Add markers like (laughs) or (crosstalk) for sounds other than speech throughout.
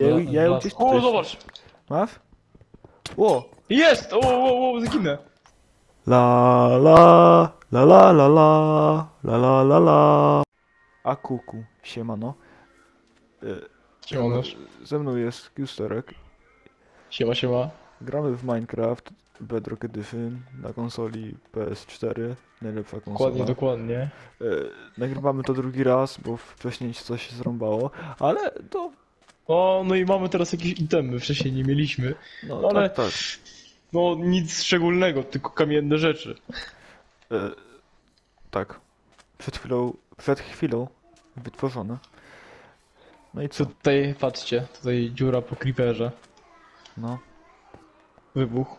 Ja, ja ją gdzieś O, tutaj... zobacz! Masz? O! Jest! O, o, o, zginę! La la la la la la la la la la A kuku, siemano. E, Siemasz. Ze mną jest Kusterek. Siema, siema. Gramy w Minecraft Bedrock Edition na konsoli PS4, najlepsza konsola. Dokładnie, dokładnie. E, nagrywamy to drugi raz, bo wcześniej coś się zrąbało, ale to, O, no i mamy teraz jakieś itemy, wcześniej nie mieliśmy. no Ale- tak, tak. No, nic szczególnego, tylko kamienne rzeczy. E, tak. Przed chwilą, przed chwilą wytworzone. No i co? Tutaj, patrzcie, tutaj dziura po creeperze. No. Wybuch.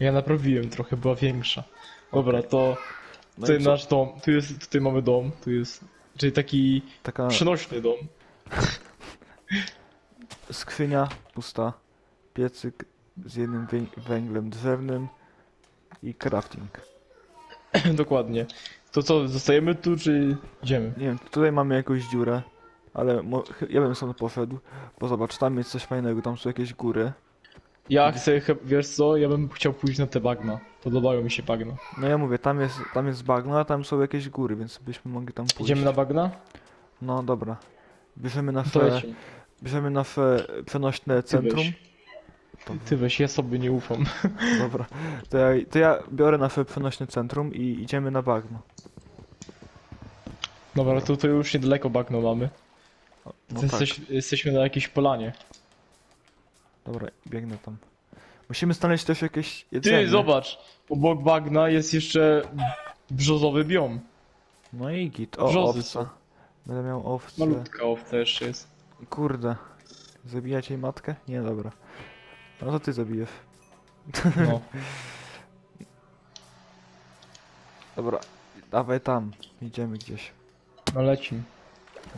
Ja naprawiłem trochę, była większa. Dobra, to no tutaj nasz dom, tu jest, tutaj mamy dom, tu jest, czyli taki Taka przenośny dom. Skrzynia pusta, piecyk z jednym wę- węglem drzewnym i crafting. (clears throat) Dokładnie. To co, zostajemy tu, czy idziemy? Nie wiem, tutaj mamy jakąś dziurę, ale mo- chy- ja bym stąd poszedł, bo zobacz, tam jest coś fajnego, tam są jakieś góry. Ja chcę, wiesz co, ja bym chciał pójść na te bagna. Podobają mi się bagna. No ja mówię, tam jest, tam jest bagno, a tam są jakieś góry, więc byśmy mogli tam pójść. Idziemy na bagna? No dobra. Bierzemy To nasze, lecimy. Bierzemy nasze przenośne Ty centrum. weź. Ty weź, ja sobie nie ufam. (laughs) Dobra. To ja, to ja biorę nasze przenośne centrum i idziemy na bagno. Dobra, to, to już niedaleko bagno mamy. O, No tak. jesteś, jesteśmy na jakiejś polanie. Dobra, biegnę tam. Musimy znaleźć też jakieś jedzenie. Ty, zobacz! Obok bagna jest jeszcze brzozowy biom. No i git. O, Brzozy owca. są. Będę miał owce. Malutka owca jeszcze jest. Kurde. Zabijać jej matkę? Nie, dobra. No to ty zabijesz. No. (laughs) Dobra. Dawaj tam. Idziemy gdzieś. No lecim.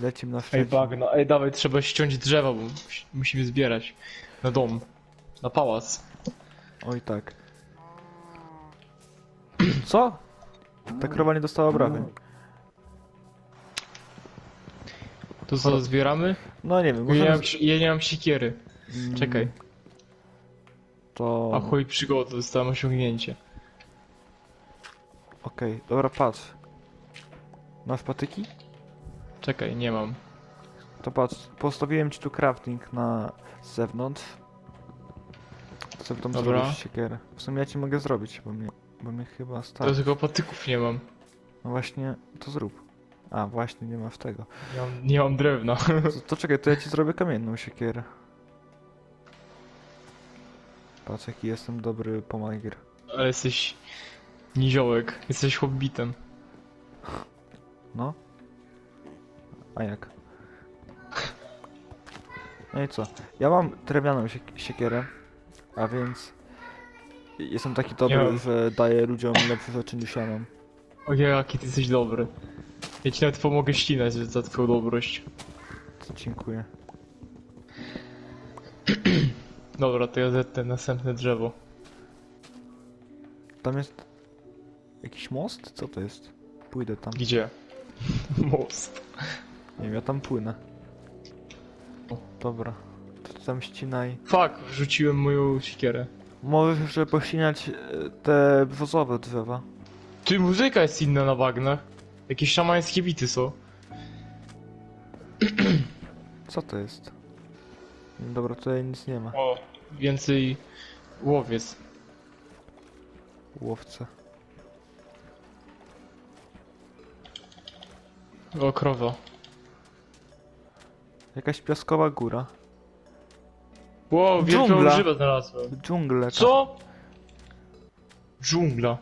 Lecimy na Ej, Szczecin. bagno. Ej, dawaj, trzeba ściąć drzewa, bo mus- musimy zbierać. Na dom. Na pałac. Oj tak. (clears throat) Co? Ta krowa nie dostała brawy. To co, zbieramy? No nie wiem, Ja nie możemy... mam, si- ja nie mam sikiery. Mm, Czekaj. To... Ahoj, przygoda, dostałem osiągnięcie. Okej, dobra, patrz. Masz patyki? Czekaj, nie mam. To patrz, postawiłem ci tu crafting na z zewnątrz. Chcę tam Dobra. zrobić siekierę. W sumie ja ci mogę zrobić, bo mnie, bo mnie chyba To stać. tylko patyków nie mam. No właśnie, to zrób. A, właśnie, nie masz tego. Nie mam, nie mam drewna. To, to czekaj, to ja ci zrobię kamienną siekierę. Patrz, jaki jestem dobry pomagier. Ale jesteś niziołek. Jesteś hobbitem. No. A jak? No i co? Ja mam drewnianą siek- siekierę, a więc jestem taki dobry, że daję ludziom lepsze rzeczy niż ja mam. O jaki ty jesteś dobry. Ja ci nawet pomogę ścinać za twoją dobrość. Dziękuję. Dobra, to ja zetnę następne drzewo. Tam jest jakiś most? Co to jest? Pójdę tam. Gdzie? (laughs) Most. Nie wiem, ja tam płynę. Dobra. To ty tam ścinaj. Fuck, wrzuciłem moją siekierę. Możesz jeszcze pościnać e, te brzozowe drzewa. Ty, muzyka jest inna na bagnach. Jakieś szamańskie bity są. Co to jest? Dobra, tutaj nic nie ma. O, więcej łowiec. Łowce. O, krowa. Jakaś piaskowa góra. Wow, wielką Dżungla. grzybę znalazłem. Dżungle. Co? Dżungla.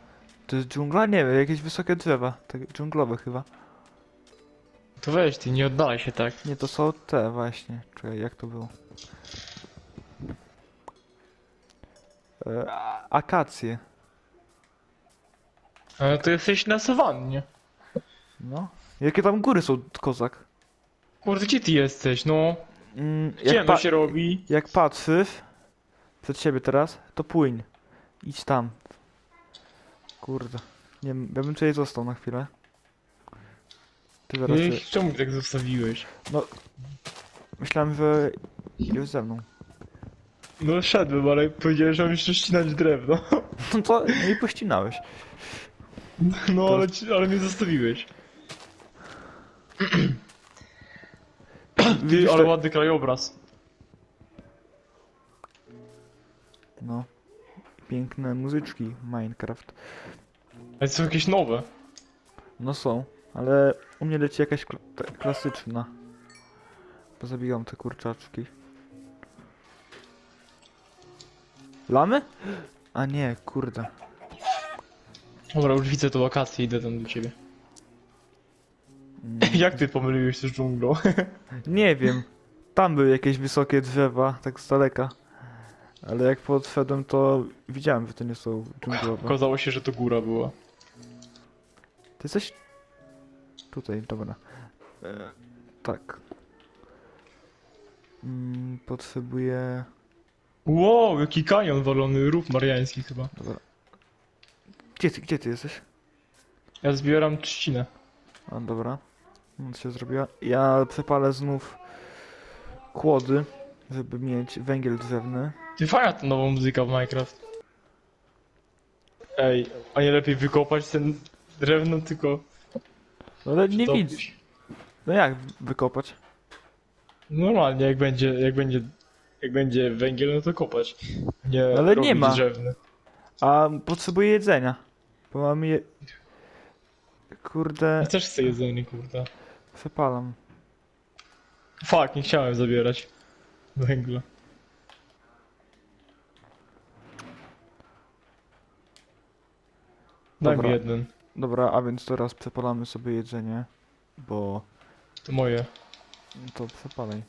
To jest dżungla? Nie wiem, jakieś wysokie drzewa. Takie dżunglowe chyba. To weź ty, nie oddalaj się tak. Nie, to są te właśnie. Czekaj, jak to było? E, a- akacje. Ale to jesteś na sawannie. No. Jakie tam góry są, kozak? Kurde, gdzie ty jesteś, no? Mm, jak, Ciemno pa się robi. jak patrzysz przed siebie teraz, to płyń. Idź tam. Kurde. Nie wiem, ja bym tutaj został na chwilę. Ty zaraz... Ej, Ty... (laughs) Czemu tak zostawiłeś? No. Myślałem, że idziesz ze mną. No szedłem, ale powiedziałem, że mam jeszcze ścinać drewno. No to nie pościnałeś. (laughs) No ale, ci- ale mnie zostawiłeś. (clears throat) Ty, ale to- ładny krajobraz. No. Piękne muzyczki Minecraft. Ale są jakieś nowe. No są, ale u mnie leci jakaś kla ta- klasyczna. Pozabijam te kurczaczki. Lamy? A nie, kurde. Dobra, już widzę to lokację, idę tam do ciebie. Mm, (laughs) Jak ty pomyliłeś się z dżunglą? (laughs) Nie wiem. Tam były jakieś wysokie drzewa, tak z daleka. Ale jak podszedłem, to widziałem, że to nie są dżunglowe. Okazało się, że to góra była. Ty jesteś... Tutaj, dobra. E, tak. Mm, potrzebuję... Wow, jaki kanion walony, rów mariański chyba. Dobra. Gdzie ty, gdzie ty jesteś? Ja zbieram trzcinę. A, dobra. No, się zrobiła. Ja przepalę znów kłody, żeby mieć węgiel drzewny. Ty fajna ta nowa muzyka w Minecraft. Ej, a nie lepiej wykopać ten drewno, tylko... No, ale nie przytopić? widzę. No jak wykopać? Normalnie, jak będzie, jak będzie, jak będzie węgiel, no to kopać. Nie Ale nie robić ma. drzewny. A potrzebuję jedzenia. Bo mam je... Kurde... Ja też chcę jedzenie, kurde. Przepalam. Fuck, nie chciałem zabierać węgla. Daj Dobra. mi jeden, Dobra, a więc teraz przepalamy sobie jedzenie. Bo... to moje. To przepalaj.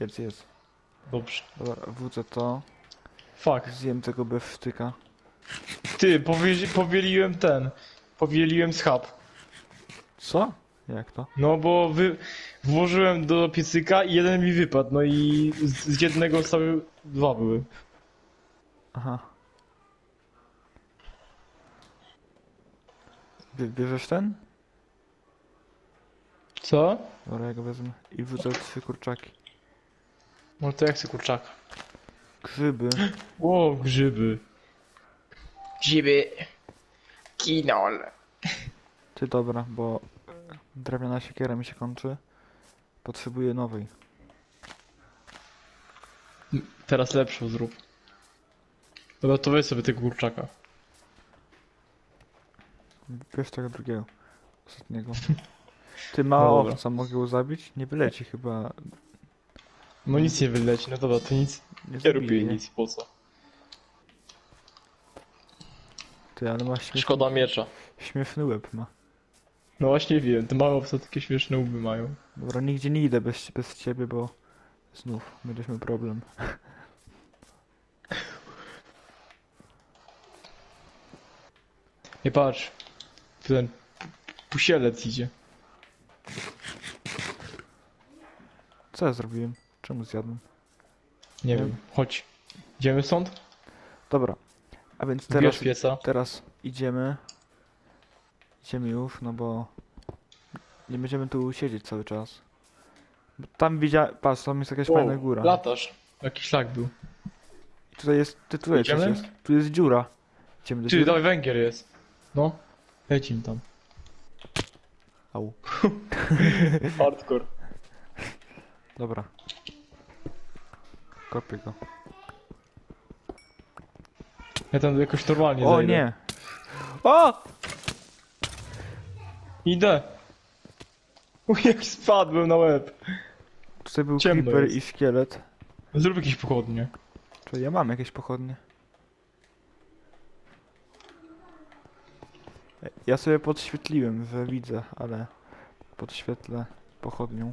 Jedz, jedz. Dobrze. Dobra, wrócę to. Fuck. Zjem tego bez sztyka. Ty, powie, powieliłem ten. Powieliłem schab. Co? Jak to? No bo wy, włożyłem do piecyka i jeden mi wypadł, no i z, z jednego stały dwa były. Aha. Bie- Bierzesz ten? Co? Dobra, ja go wezmę. I wrzucę trzy kurczaki. No to jak chcę kurczaka. Grzyby. Ło, grzyby. Grzyby. Kinol. Ty dobra, bo drewniana siekiera mi się kończy. Potrzebuję nowej. Teraz lepszą zrób. Dobra, to weź sobie tego kurczaka. Wiesz tego drugiego. Ostatniego. (laughs) Ty mała No dobra. owca, mogę ją zabić? Nie wyleci chyba. No nic nie wyleci, no dobra, to nic. Nie Nie zabije. nic, po co? Ty, ale ma śmieszny, Szkoda miecza. śmieszny łeb ma. No właśnie wiem, te małe owce takie śmieszne łby mają. Dobra, nigdzie nie idę bez, bez ciebie, bo znów będziemy problem. Nie patrz. Ten pusielec idzie. Co ja zrobiłem? Czemu zjadłem? Nie wiem, chodź. Idziemy stąd? Dobra. A więc Teraz... teraz, pieca. teraz idziemy. Idziemy już, no bo nie będziemy tu siedzieć cały czas. Bo Tam widziałem, patrz, tam jest jakaś fajna góra. Latasz. Jakiś szlak był. I tutaj jest, ty tutaj coś Idziemy? jest. Tu jest dziura. Idziemy do Ty, dziury? dawaj węgiel jest. No. Lecim tam. Au. (laughs) Hardcore. Dobra. Kopię go. Ja tam jakoś normalnie O zajdę. nie! O! Idę. (laughs) Uj, jak spadłem na łeb. Tutaj był Ciemno creeper jest. i szkielet. Zrób jakieś pochodnie. Czy ja mam jakieś pochodnie? Ja sobie podświetliłem, że widzę, ale podświetlę pochodnią.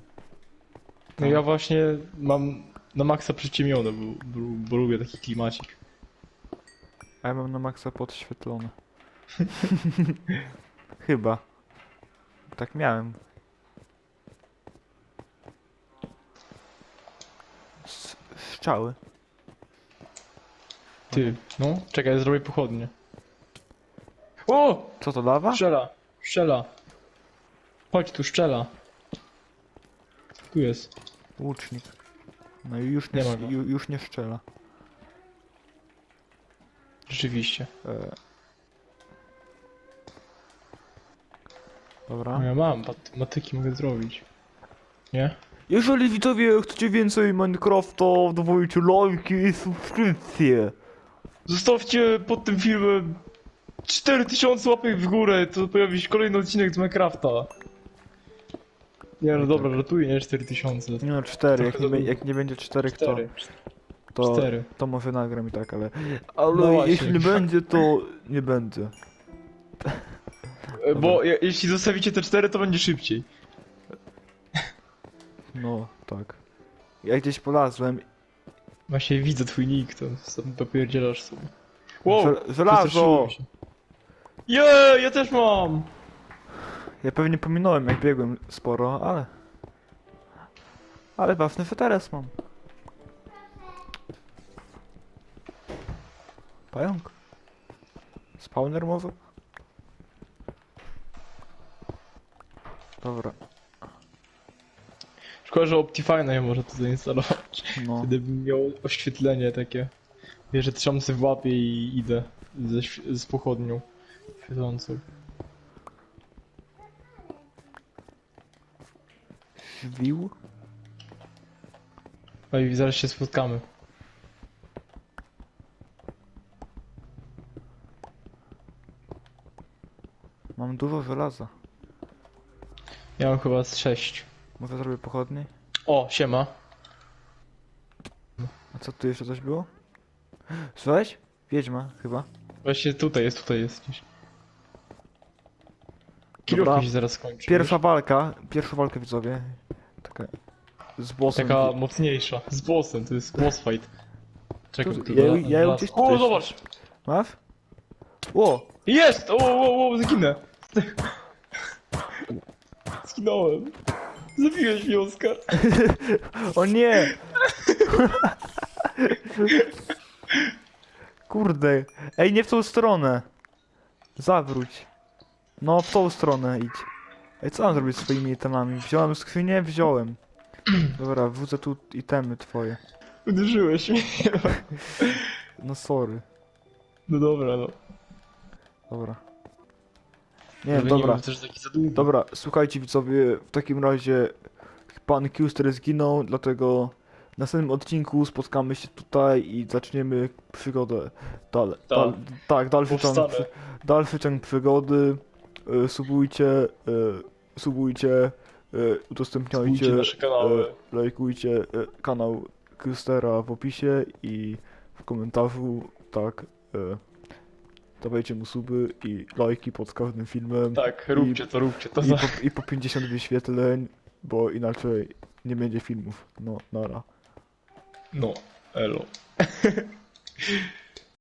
No ja właśnie mam na maksa przyciemnione, bo, bo, bo lubię taki klimacik. A ja mam na maksa podświetlone. (laughs) Chyba. Tak miałem. S- Strzały. Ty, no, czekaj, zrobię pochodnie. O! Co to lawa? Szczela, szczela. Chodź tu, szczela. Tu jest. Łucznik. No i już nie, Nie ma go. ju, już nie szczela. Rzeczywiście. E... Dobra. No ja mam, matematyki mogę zrobić. Nie? Jeżeli widzowie chcecie więcej Minecrafta, dawajcie lajki i subskrypcje. Zostawcie pod tym filmem 4000 łapek w górę, to pojawi się kolejny odcinek z Minecrafta. Nie no dobra, ratuję, nie 4000. Nie no, cztery. Jak Trochę nie, jak nie będzie czterech, to, 4. to, 4. to może nagram i tak, ale... Ale No właśnie. jeśli będzie, to nie będzie. E, Bo je, jeśli zostawicie te 4, to będzie szybciej. No, tak. Ja gdzieś polazłem. Właśnie widzę twój nick, to sam popierdzielasz sobie. Wow! Żel- żelazo! przestraszyłem się. Jej, ja też mam! Ja pewnie pominąłem, jak biegłem sporo, ale... Ale ważny feteres mam. Pająk. Spawner może? Dobra, Szkoda, że Optifine'a może to zainstalować. no. Wtedy bym miał oświetlenie takie. Wiesz, że trzymam sobie w łapie i idę ze, z pochodnią świecącą. Żwił? No i zaraz się spotkamy. Mam dużo żelaza. Ja mam chyba z 6. Może zrobię pochodnie? O, siema. A co tu jeszcze coś było? Słyszałeś? Wiedźma, chyba. Właśnie tutaj jest, tutaj jest gdzieś. Dobra. Kilofy się zaraz skończy. Pierwsza walka, pierwsza walka widzowie. Taka... Z wiesz? bossem. Taka mocniejsza. Z bossem, to jest boss fight. Czekaj, Tu- tu ja- ja ją gdzieś O, tutaj- zobacz! Masz? Ło! Jest! O, o, o, zginę! Zginąłem. Zabiłeś mnie, Oskar. (laughs) O nie! (laughs) Kurde. Ej, nie w tą stronę. Zawróć. No, w tą stronę idź. Ej, co mam zrobić z swoimi itemami? Wziąłem skrzynię? Wziąłem. Dobra, wrzucę tu itemy twoje. Uderzyłeś mnie. (laughs) No sorry. No dobra, no. Dobra. Nie, dobra. mam też taki za. Dobra, słuchajcie widzowie, w takim razie pan Kuster zginął, dlatego w następnym odcinku spotkamy się tutaj i zaczniemy przygodę. Dal, Tak. dal, tak, dalszy ciąg, przy, dalszy ciąg przygody. Y, subujcie, y, subujcie, y, udostępniajcie, y, lajkujcie y, kanał Kustera w opisie i w komentarzu, tak. Y, dawajcie mu suby i lajki pod każdym filmem. Tak, róbcie to, róbcie to. I Za... po, I po 50 wyświetleń, bo inaczej nie będzie filmów. No, nara. No, elo. (laughs)